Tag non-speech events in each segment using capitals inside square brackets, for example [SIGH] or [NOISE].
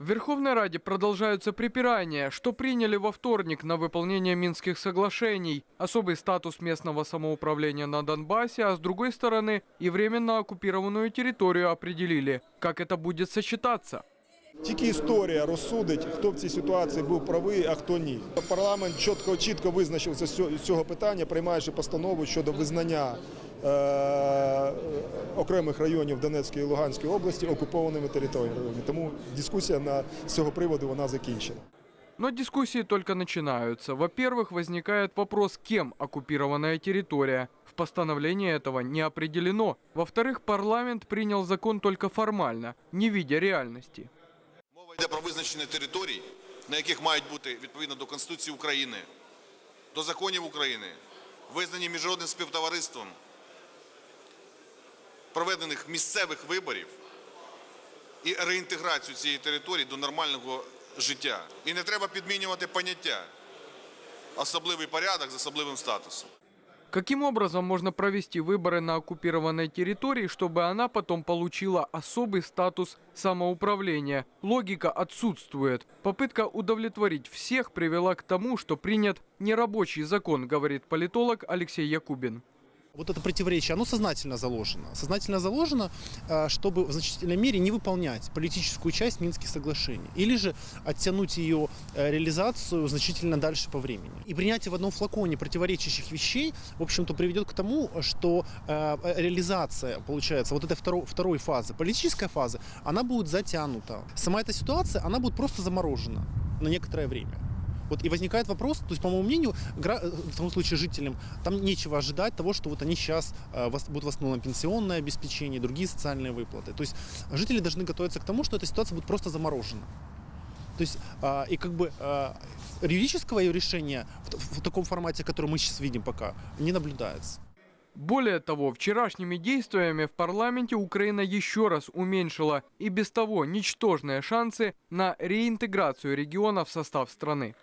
В Верховной Раде продолжаются припирания, что приняли во вторник на выполнение Минских соглашений, особый статус местного самоуправления на Донбассе, а с другой стороны и временно оккупированную территорию определили. Как это будет сочетаться? Тільки історія розсудить, хто в цій ситуації був правий, а хто ні. Парламент чітко, чітко визначився з цього- з цього питання, приймаючи постанову щодо визнання е, окремих районів Донецької і Луганської області окупованими територіями. Тому дискусія на з цього приводу вона закінчена. Но дискуссии только начинаются. Во-первых, возникает вопрос, кем оккупированная территория. В постановлении этого не определено. Во-вторых, парламент принял закон только формально, не видя реальности. Мова йде про визначення територій, на яких мають бути відповідно до Конституції України, до законів України, визнані міжнародним співтовариством, проведених місцевих виборів і реінтеграцію цієї території до нормального життя. І не треба підмінювати поняття особливий порядок з особливим статусом. Каким образом можно провести выборы на оккупированной территории, чтобы она потом получила особый статус самоуправления? Логика отсутствует. Попытка удовлетворить всех привела к тому, что принят нерабочий закон, говорит политолог Алексей Якубин. Вот это противоречие, оно сознательно заложено. Сознательно заложено, э, чтобы в значительной мере не выполнять политическую часть Минских соглашений. Или же оттянуть ее э, реализацию значительно дальше по времени. И принятие в одном флаконе противоречащих вещей, в общем-то, приведет к тому, что э, реализация, получается, вот этой второй, второй фазы, политическая фаза, она будет затянута. Сама эта ситуация, она будет просто заморожена на некоторое время. Вот и возникает вопрос, то есть, по моему мнению, э, в том случае жителям, там нечего ожидать того, что вот они сейчас э, будут восстановлено пенсионное обеспечение, другие социальные выплаты. То есть жители должны готовиться к тому, что эта ситуация будет просто заморожена. То есть а, и как бы а, юридического ее решения в, т- в таком формате, который мы сейчас видим пока, не наблюдается. Более того, вчерашними действиями в парламенте Украина еще раз уменьшила и без того ничтожные шансы на реинтеграцию региона в состав страны.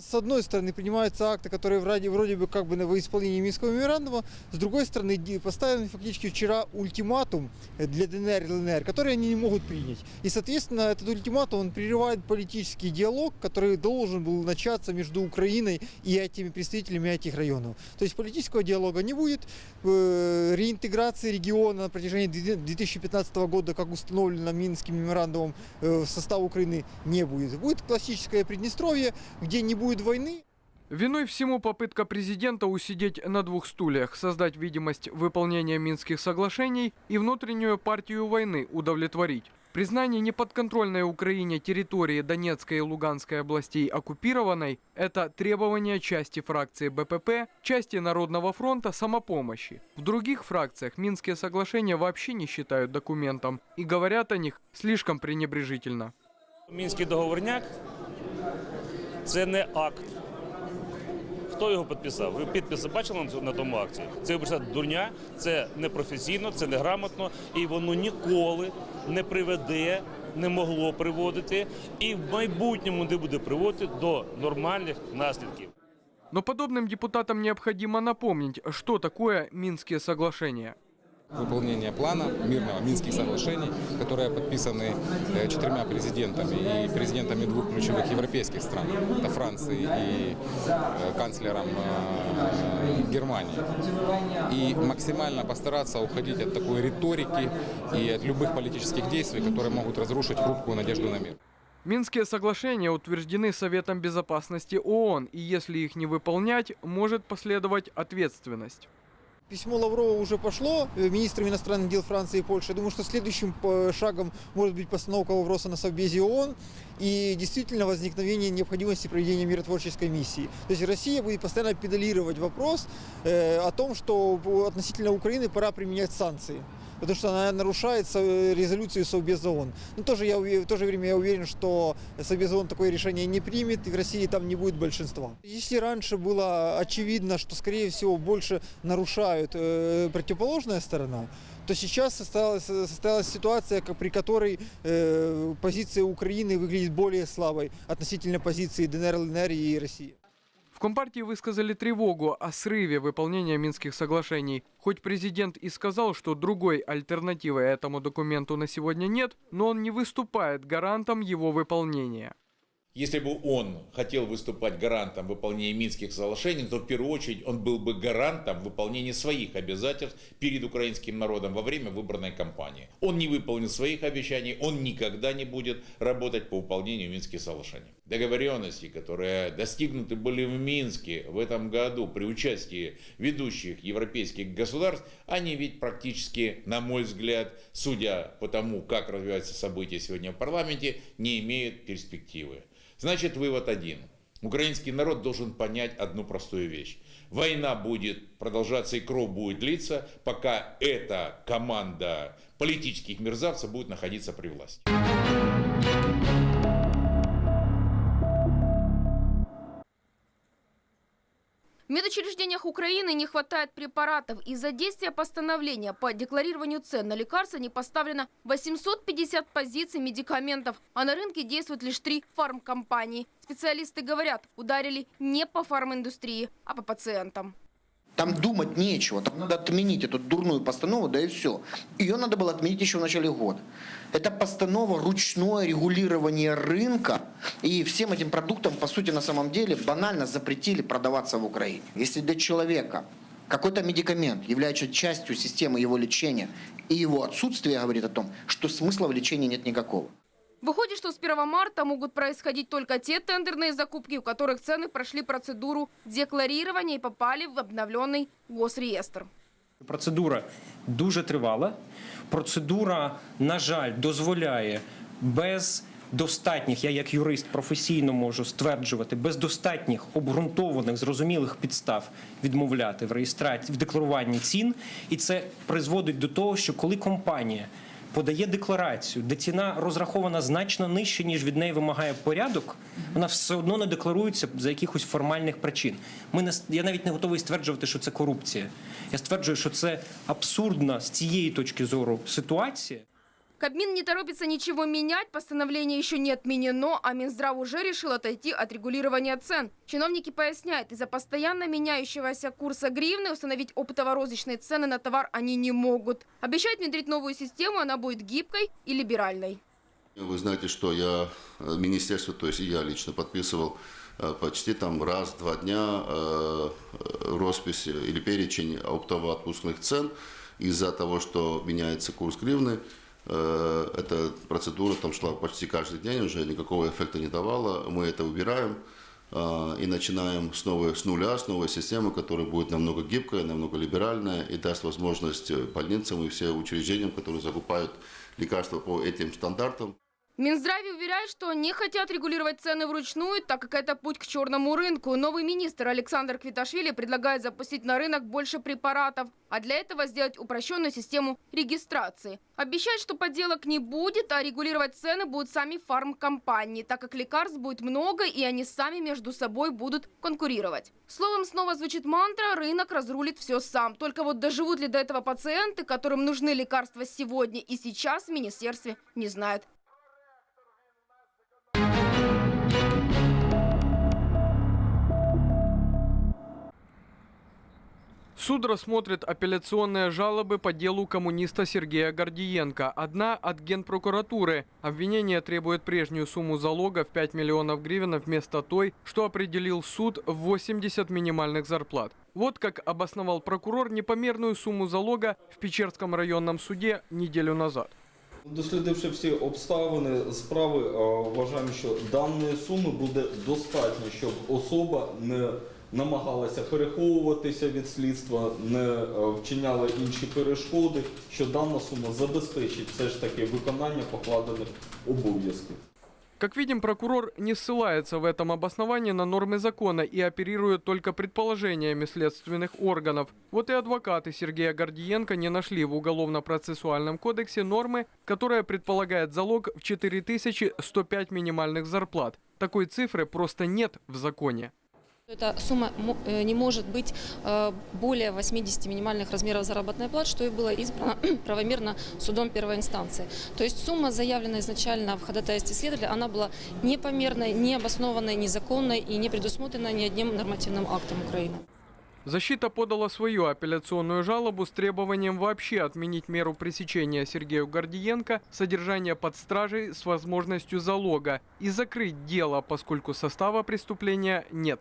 С одной стороны, принимаются акты, которые вроде, вроде бы как бы на- исполнении Минского меморандума, с другой стороны, поставлен фактически вчера ультиматум э, для ДНР и ЛНР, который они не могут принять. И, соответственно, этот ультиматум, он прерывает политический диалог, который должен был начаться между Украиной и этими представителями этих районов. То есть политического диалога не будет, э, реинтеграции региона на протяжении две- 2015 года, как установлено Минским меморандумом, э, в состав Украины не будет. Будет классическое Приднестровье, где не будет войны, Виной всему попытка президента усидеть на двух стульях, создать видимость выполнения Минских соглашений и внутреннюю партию войны удовлетворить. Признание неподконтрольной Украине территории Донецкой и Луганской областей оккупированной – это требование части фракции БПП, части Народного фронта самопомощи. В других фракциях Минские соглашения вообще не считают документом и говорят о них слишком пренебрежительно. Мінський договорняк це не акт. Хто його підписав? Ви підписи бачили на тому акті? Це вибачте, дурня, це непрофесійно, це неграмотно, і воно ніколи не приведе, не могло приводити, і в майбутньому не буде приводити до нормальних наслідків. Но подобным депутатам необходимо напомнить, что такое Минские соглашения. Выполнение плана мирного Минских соглашений, которые подписаны э, четырьмя президентами и президентами двух ключевых европейских стран, это Франции и э, канцлером э, Германии. И максимально постараться уходить от такой риторики и от любых политических действий, которые могут разрушить хрупкую надежду на мир. Минские соглашения утверждены Советом Безопасности ООН, и если их не выполнять, может последовать ответственность. Письмо Лаврова уже пошло э, министрам иностранных дел Франции и Польши. Я думаю, что следующим э, шагом может быть постановка вопроса на Совбезе ООН и действительно возникновение необходимости проведения миротворческой миссии. То есть Россия будет постоянно педалировать вопрос э, о том, что относительно Украины пора применять санкции. Потому что она нарушает со- резолюцию Совбеза ООН. Но тоже я, в то же время я уверен, что Совбез ООН такое решение не примет, и в России там не будет большинства. Если раньше было очевидно, что, скорее всего, больше нарушают э, противоположная сторона, то сейчас состоялась, состоялась ситуация, при которой э, позиция Украины выглядит более слабой относительно позиции ДНР, ЛНР и России. Компартии высказали тревогу о срыве выполнения Минских соглашений. Хоть президент и сказал, что другой альтернативы этому документу на сегодня нет, но он не выступает гарантом его выполнения. Если бы он хотел выступать гарантом выполнения Минских соглашений, то в первую очередь он был бы гарантом выполнения своих обязательств перед украинским народом во время выборной кампании. Он не выполнил своих обещаний, он никогда не будет работать по выполнению Минских соглашений. Договоренности, которые достигнуты были в Минске в этом году при участии ведущих европейских государств, они ведь практически, на мой взгляд, судя по тому, как развиваются события сегодня в парламенте, не имеют перспективы. Значит, вывод один. Украинский народ должен понять одну простую вещь. Война будет продолжаться и кровь будет длиться, пока эта команда политических мерзавцев будет находиться при власти. В медучреждениях Украины не хватает препаратов. Из-за действия постановления по декларированию цен на лекарства не поставлено 850 позиций медикаментов, а на рынке действуют лишь три фармкомпании. Специалисты говорят, ударили не по фарминдустрии, а по пациентам. Там думать нечего, там надо отменить эту дурную постанову, да и все. Ее надо было отменить еще в начале года. Это постанова ручное регулирование рынка, и всем этим продуктам, по сути, на самом деле банально запретили продаваться в Украине. Если для человека какой-то медикамент является частью системы его лечения, и его отсутствие говорит о том, что смысла в лечении нет никакого. Выходит, что с 1 марта могут происходить только те тендерные закупки, у которых цены прошли процедуру декларирования и попали в обновленный госреестр. Процедура дуже тривала. Процедура, на жаль, дозволяє без достатніх, я як юрист професійно можу стверджувати, без достатніх обґрунтованих, зрозумілих підстав відмовляти в реєстрації в декларуванні цін. І це призводить до того, що коли компанія подає декларацію, де ціна розрахована значно нижче, ніж від неї вимагає порядок, вона все одно не декларується за якихось формальних причин. Ми не я навіть не готовий стверджувати, що це корупція. Я стверджую, що це абсурдна з цієї точки зору ситуація. Кабмин не торопится ничего менять, постановление еще не отменено, а Минздрав уже решил отойти от регулирования цен. Чиновники поясняют, из-за постоянно меняющегося курса гривны установить оптово-розничные цены на товар они не могут. Обещают внедрить новую систему, она будет гибкой и либеральной. Вы знаете, что я, э, министерство, то есть я лично подписывал э, почти там раз-два дня э, э, роспись или перечень оптово-отпускных цен из-за того, что меняется курс гривны. Э, Эта процедура там шла почти каждый день, уже никакого эффекта не давала. Мы это убираем э, и начинаем с, новой, с нуля, с новой системы, которая будет намного гибкая, намного либеральная и даст возможность э, больницам и всем учреждениям, которые закупают лекарства по этим стандартам, Минздраве уверяют, что не хотят регулировать цены вручную, так как это путь к черному рынку. Новый министр Александр Квиташвили предлагает запустить на рынок больше препаратов, а для этого сделать упрощенную систему регистрации. Обещает, что подделок не будет, а регулировать цены будут сами фармкомпании, так как лекарств будет много и они сами между собой будут конкурировать. Словом, снова звучит мантра «рынок разрулит все сам». Только вот доживут ли до этого пациенты, которым нужны лекарства сегодня и сейчас в министерстве, не знают. Суд рассмотрит апелляционные жалобы по делу коммуниста Сергея Гордиенко. Одна от Генпрокуратуры. Обвинение требует прежнюю сумму залога в 5 миллионов гривен вместо той, что определил суд в 80 минимальных зарплат. Вот как обосновал прокурор непомерную сумму залога в Печерском районном суде неделю назад. Дослідивши всі обставини справи, е, вважаємо, що даної суми буде достатньо, щоб особа не намагалася переховуватися від слідства, не е, вчиняла інші перешкоди, що дана сума забезпечить все ж таки виконання покладених обов'язків. Как видим, прокурор не ссылается в этом обосновании на нормы закона и оперирует только предположениями следственных органов. Вот и адвокаты Сергея Гордиенко не нашли в Уголовно-процессуальном кодексе нормы, которая предполагает залог в 4105 минимальных зарплат. Такой цифры просто нет в законе. Эта сумма э, не может быть э, более 80 минимальных размеров заработной платы, что и было избрано [CLEARS THROAT] правомерно судом первой инстанции. То есть сумма, заявленная изначально в ходатайстве следователя, она была непомерной, необоснованной, незаконной и не предусмотрена ни одним нормативным актом Украины. Защита подала свою апелляционную жалобу с требованием вообще отменить меру пресечения Сергею Гордиенко содержание под стражей с возможностью залога и закрыть дело, поскольку состава преступления нет.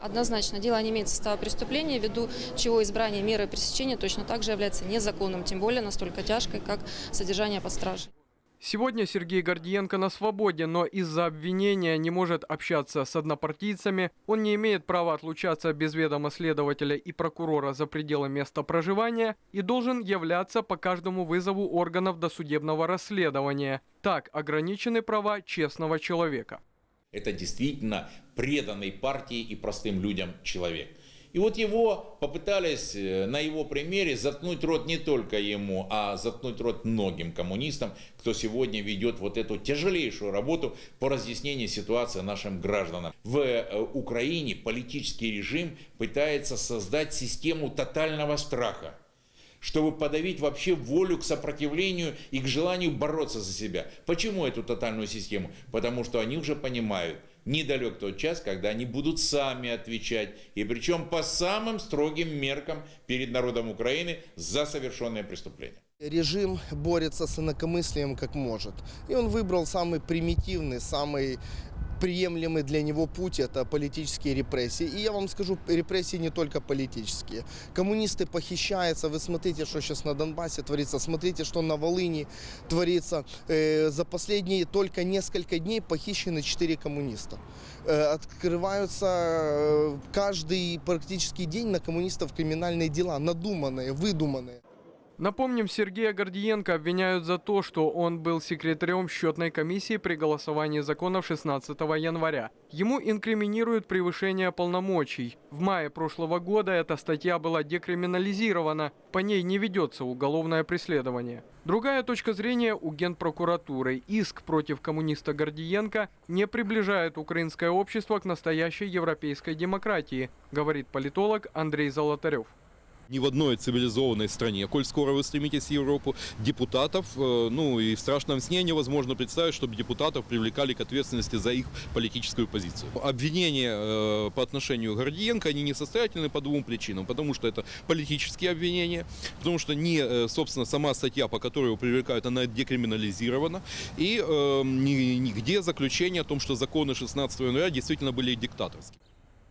Однозначно, дело не имеет состава преступления, ввиду чего избрание меры пресечения точно так же является незаконным, тем более настолько тяжкой, как содержание под стражей. Сегодня Сергей Гордиенко на свободе, но из-за обвинения не может общаться с однопартийцами, он не имеет права отлучаться без ведома следователя и прокурора за пределы места проживания и должен являться по каждому вызову органов досудебного расследования. Так ограничены права честного человека. Это действительно преданный партии и простым людям человек. И вот его попытались э, на его примере заткнуть рот не только ему, а заткнуть рот многим коммунистам, кто сегодня ведет вот эту тяжелейшую работу по разъяснению ситуации нашим гражданам. В э, Украине политический режим пытается создать систему тотального страха чтобы подавить вообще волю к сопротивлению и к желанию бороться за себя. Почему эту тотальную систему? Потому что они уже понимают, недалек тот час, когда они будут сами отвечать, и причем по самым строгим меркам перед народом Украины за совершенные преступления. Режим борется с инакомыслием как может. И он выбрал самый примитивный, самый приемлемый для него путь – это политические репрессии. И я вам скажу, репрессии не только политические. Коммунисты похищаются. Вы смотрите, что сейчас на Донбассе творится. Смотрите, что на Волыни творится. Э, за последние только несколько дней похищены 4 коммуниста. Э, открываются э, каждый практически день на коммунистов криминальные дела, надуманные, выдуманные. Напомним, Сергея Гордиенко обвиняют за то, что он был секретарем счетной комиссии при голосовании законов 16 января. Ему инкриминируют превышение полномочий. В мае прошлого года эта статья была декриминализирована, по ней не ведется уголовное преследование. Другая точка зрения у Генпрокуратуры. Иск против коммуниста Гордиенко не приближает украинское общество к настоящей европейской демократии, говорит политолог Андрей Золотарев. Ни в одной цивилизованной стране, коль скоро вы стремитесь в Европу, депутатов, э, ну и в страшном сне невозможно представить, чтобы депутатов привлекали к ответственности за их политическую позицию. Обвинения э, по отношению к Гордиенко, они несостоятельны по двум причинам. Потому что это политические обвинения, потому что не, э, собственно, сама статья, по которой его привлекают, она декриминализирована, и э, ни- нигде заключение о том, что законы 16 января действительно были диктаторские.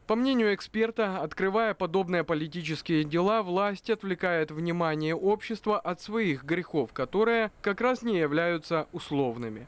По мнению эксперта, открывая подобные политические дела, власть отвлекает внимание общества от своих грехов, которые как раз не являются условными.